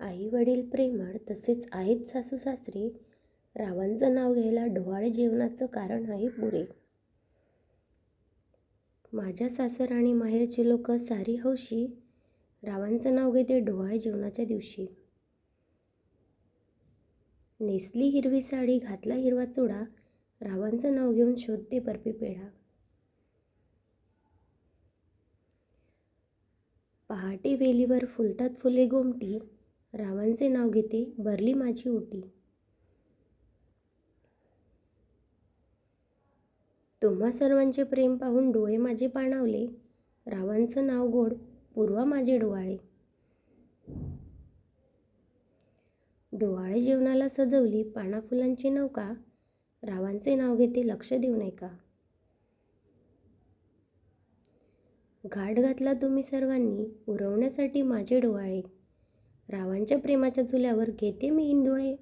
आई वडील प्रेमळ तसेच आहेत सासू सासरे रावांचं नाव घ्यायला डोहाळे जेवणाचं कारण आहे पुरे. माझ्या सासर आणि माहेरची लोक सारी हौशी रावांचं नाव घेते डोहाळे जेवणाच्या दिवशी. नेसली हिरवी साडी घातला हिरवा चुडा रावांचं नाव घेऊन शोधते बर्फी पेढा. पहाटे वेलीवर फुलतात फुले गोमटी रावांचे नाव घेते भरली माझी ओटी तुम्हा सर्वांचे प्रेम पाहून डोळे माझे पाणावले. रावांचं नाव गोड पूर्वा माझे डोवाळे डोवाळे जेवणाला सजवली पाना फुलांची नौका. रावांचे नाव घेते लक्ष देऊ नये का घाट घातला तुम्ही सर्वांनी पुरवण्यासाठी माझे डोवाळे रावांच्या प्रेमाच्या चुल्यावर घेते मी इंदुळे.